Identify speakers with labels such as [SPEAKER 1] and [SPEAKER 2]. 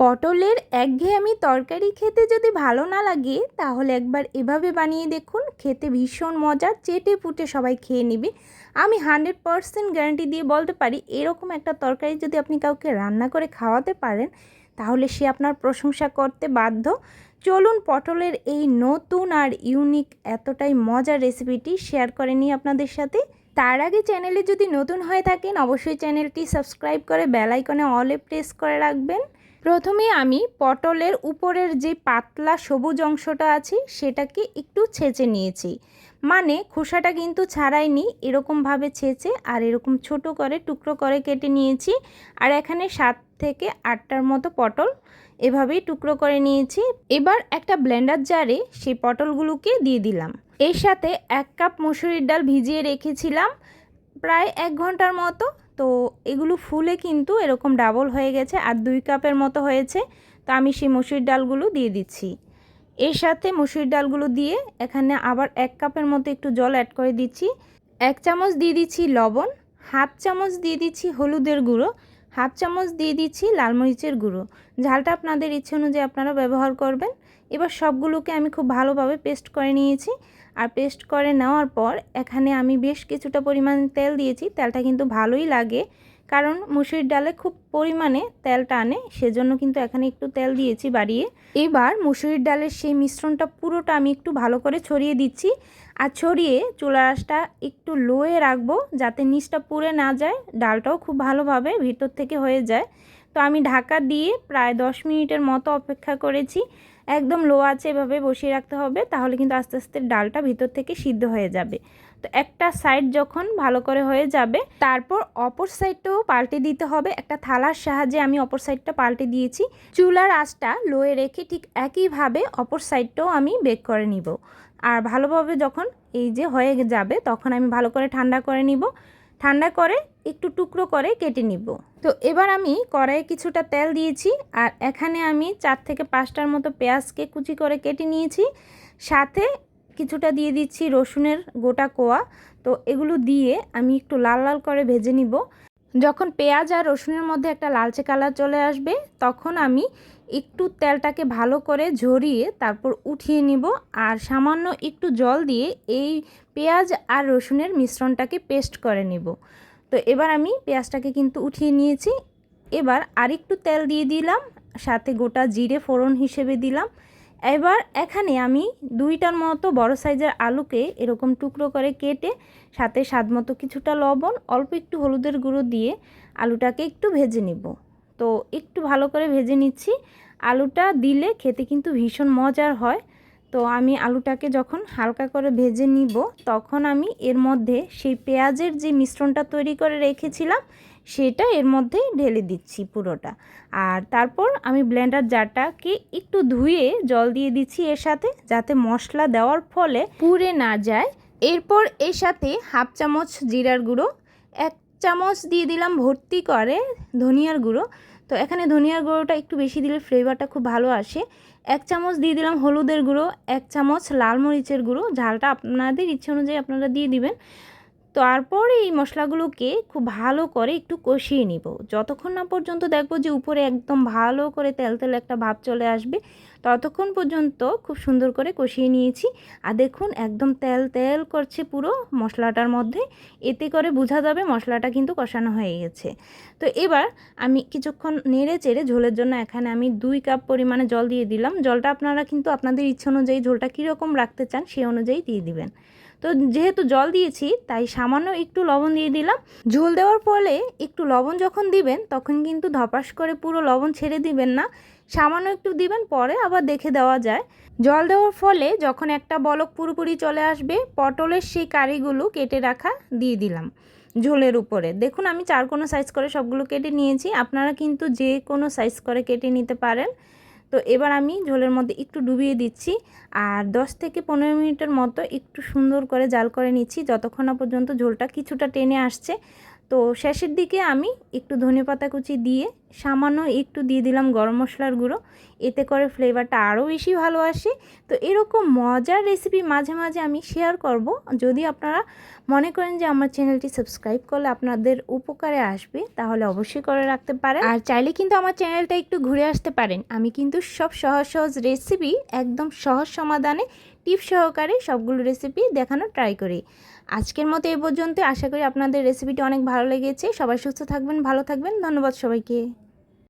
[SPEAKER 1] পটলের একঘেয়েমি তরকারি খেতে যদি ভালো না লাগে, তাহলে একবার এভাবে বানিয়ে দেখুন। খেতে ভীষণ মজা, চেটে পুটে সবাই খেয়ে নেবে। আমি হান্ড্রেড পারসেন্ট গ্যারান্টি দিয়ে বলতে পারি, এরকম একটা তরকারি যদি আপনি কাউকে রান্না করে খাওয়াতে পারেন, তাহলে সে আপনার প্রশংসা করতে বাধ্য। চলুন পটলের এই নতুন আর ইউনিক এতটাই মজার রেসিপিটি শেয়ার করে নিই আপনাদের সাথে। তার আগে চ্যানেলে যদি নতুন হয়ে থাকেন, অবশ্যই চ্যানেলটি সাবস্ক্রাইব করে বেল আইকনে অলে প্রেস করে রাখবেন। প্রথমে আমি পটলের উপরের যে পাতলা সবুজ অংশটা আছে, সেটাকে একটু ছেঁচে নিয়েছি। মানে খোসাটা কিন্তু ছাড়াইনি, এরকমভাবে ছেঁচে আর এরকম ছোট করে, টুকরো করে কেটে নিয়েছি। আর এখানে সাত থেকে আটটার মতো পটল এভাবেই টুকরো করে নিয়েছি। এবার একটা ব্লেন্ডার জারে সেই পটলগুলোকে দিয়ে দিলাম। এর সাথে এক কাপ মুসুরির ডাল ভিজিয়ে রেখেছিলাম, প্রায় এক ঘণ্টার মতো। তো এগুলো ফুলে কিন্তু এরকম ডাবল হয়ে গেছে আর দুই কাপের মতো হয়েছে। তো আমি সেই মুসুরির ডালগুলো দিয়ে দিচ্ছি। এর সাথে মুসুরির ডালগুলো দিয়ে এখানে আবার এক কাপের মতো একটু জল অ্যাড করে দিচ্ছি। এক চামচ দিয়ে দিচ্ছি লবণ, হাফ চামচ দিয়ে দিচ্ছি হলুদের গুঁড়ো, হাফ চামচ দিয়ে দিচ্ছি লাল মরিচের গুঁড়ো। ঝালটা আপনাদের ইচ্ছে অনুযায়ী আপনারা ব্যবহার করবেন। এবার সবগুলোকে আমি খুব ভালোভাবে পেস্ট করে নিয়েছি। আর পেস্ট করে নেওয়ার পর এখানে আমি বেশ কিছুটা পরিমাণ তেল দিয়েছি। তেলটা কিন্তু ভালোই লাগে, কারণ মুসুরির ডালে খুব পরিমাণে তেল টানে সেজন্য কিন্তু এখানে একটু তেল দিয়েছি বাড়িয়ে। এবার মুসুরির ডালের সেই মিশ্রণটা পুরোটা আমি একটু ভালো করে ছড়িয়ে দিচ্ছি। আর ছড়িয়ে চুলা আঁচটা একটু লোয়ে রাখব যাতে নিচটা পুড়ে না যায়, ডালটাও খুব ভালোভাবে ভিতর থেকে হয়ে যায়। তো আমি ঢাকা দিয়ে প্রায় দশ মিনিটের মতো অপেক্ষা করেছি। একদম লো আছে এভাবে বসিয়ে রাখতে হবে, তাহলে কিন্তু আস্তে আস্তে ডালটা ভিতর থেকে সিদ্ধ হয়ে যাবে। তো একটা সাইড যখন ভালো করে হয়ে যাবে, তারপর অপর সাইডটাও পাল্টে দিতে হবে। একটা থালার সাহায্যে আমি অপর সাইডটা পাল্টে দিয়েছি। চুলার আঁচটা লোয়ে রেখে ঠিক একইভাবে অপর সাইডটাও আমি বেক করে নিব। আর ভালোভাবে যখন এই যে হয়ে যাবে, তখন আমি ভালো করে ঠান্ডা করে নিব। ঠান্ডা করে, একটু টুকরো করে কেটে নিব। তো এবার আমি কড়াইয়ে কিছুটা তেল দিয়েছি আর এখানে আমি চার থেকে পাঁচটার মতো পেঁয়াজকে কুচি করে কেটে নিয়েছি। সাথে কিছুটা দিয়ে দিচ্ছি রসুনের গোটা কোয়া। তো এগুলো দিয়ে আমি একটু লাল লাল করে ভেজে নিব। যখন পেঁয়াজ আর রসুনের মধ্যে একটা লালচে কালার চলে আসবে, তখন আমি একটু তেলটাকে ভালো করে ঝরিয়ে তারপর উঠিয়ে নিব আর সামান্য একটু জল দিয়ে এই পেঁয়াজ আর রসুনের মিশ্রণটাকে পেস্ট করে নিব। তো এবার আমি পেঁয়াজটাকে কিন্তু উঠিয়ে নিয়েছি। এবার আরেকটু তেল দিয়ে দিলাম, সাথে গোটা জিরে ফোড়ন হিসেবে দিলাম। এবার এখানে আমি দুইটার মতো বড় সাইজের আলুকে এরকম টুকরো করে কেটে সাথে স্বাদ মতো কিছুটা লবণ, অল্প একটু হলুদের গুঁড়ো দিয়ে আলুটাকে একটু ভেজে নিব। তো একটু ভালো করে ভেজে নিচ্ছি। আলুটা দিলে খেতে কিন্তু ভীষণ মজার হয়। তো আমি আলুটাকে যখন হালকা করে ভেজে নিব, তখন আমি এর মধ্যে সেই পেঁয়াজের যে মিশ্রণটা তৈরি করে রেখেছিলাম সেটা এর মধ্যে ঢেলে দিচ্ছি পুরোটা। আর তারপর আমি ব্লেন্ডার জারটাকে একটু ধুয়ে জল দিয়ে দিচ্ছি এর সাথে, যাতে মশলা দেওয়ার ফলে পুড়ে না যায়। এরপর এর সাথে হাফ চামচ জিরার গুঁড়ো, এক চামচ দিয়ে দিলাম ভর্তি করে ধনিয়ার গুঁড়ো। তো এখানে ধনিয়ার গুঁড়োটা একটু বেশি দিলে ফ্লেভারটা খুব ভালো আসে। এক চামচ দিয়ে দিলাম হলুদের গুঁড়ো, এক চামচ লাল মরিচের গুঁড়ো, ঝালটা আপনাদের ইচ্ছে অনুযায়ী আপনারা দিয়ে দিবেন। তারপর এই মশলাগুলোকে খুব ভালো করে একটু কষিয়ে নিব। যতক্ষণ না পর্যন্ত দেখব যে উপরে একদম ভালো করে তেল তেল একটা ভাব চলে আসবে ততক্ষণ পর্যন্ত খুব সুন্দর করে কষিয়ে নিয়েছি। আর দেখুন, একদম তেল তেল করছে পুরো মশলাটার মধ্যে। এতে করে বোঝা যাবে মশলাটা কিন্তু কষানো হয়ে গেছে। তো এবার আমি কিছুক্ষণ নেড়ে চেড়ে ঝোলের জন্য এখানে আমি দুই কাপ পরিমাণে জল দিয়ে দিলাম। জলটা আপনারা কিন্তু আপনাদের ইচ্ছে অনুযায়ী ঝোলটা কীরকম রাখতে চান সেই অনুযায়ী দিয়ে দিবেন। তো যেহেতু জল দিয়েছি, তাই সামান্য একটু লবণ দিয়ে দিলাম। ঝোল দেওয়ার ফলে একটু লবণ যখন দিবেন, তখন কিন্তু ধপাস করে পুরো লবণ ছেড়ে দিবেন না। সামান্য একটু দিবেন, পরে আবার দেখে দেওয়া যায়। জল দেওয়ার ফলে যখন একটা বলক পুরোপুরি চলে আসবে, পটলের সেই কারিগুলো কেটে রাখা দিয়ে দিলাম ঝোলের উপরে। দেখুন, আমি চার কোনো সাইজ করে সবগুলো কেটে নিয়েছি। আপনারা কিন্তু যে কোনো সাইজ করে কেটে নিতে পারেন। তো এবার আমি ঝোলের মধ্যে একটু ডুবিয়ে দিচ্ছি আর 10 থেকে পনেরো মিনিটের মতো একটু সুন্দর করে জাল করে নিচ্ছি, যতক্ষণ না পর্যন্ত ঝোলটা কিছুটা টেনে আসছে। তো শেষের দিকে আমি একটু ধনে পাতা কুচি দিয়ে সামান্য একটু দিয়ে দিলাম গরম মশলার গুঁড়ো। এতে করে ফ্লেভারটা আরও বেশি ভালো আসে। তো এরকম মজার রেসিপি মাঝে মাঝে আমি শেয়ার করব। যদি আপনারা মনে করেন যে আমার চ্যানেলটি সাবস্ক্রাইব করলে আপনাদের উপকারে আসবে, তাহলে অবশ্যই করে রাখতে পারেন। আর চাইলে কিন্তু আমার চ্যানেলটা একটু ঘুরে আসতে পারেন। আমি কিন্তু সব সহজ সহজ রেসিপি একদম সহজ সমাধানে টিপ সহকারে সবগুলো রেসিপি দেখানো ট্রাই করি। আজকের মতো এ পর্যন্ত আশা করি আপনাদের রেসিপিটি অনেক ভালো লেগেছে। সবাই সুস্থ থাকবেন, ভালো থাকবেন। ধন্যবাদ সবাইকে।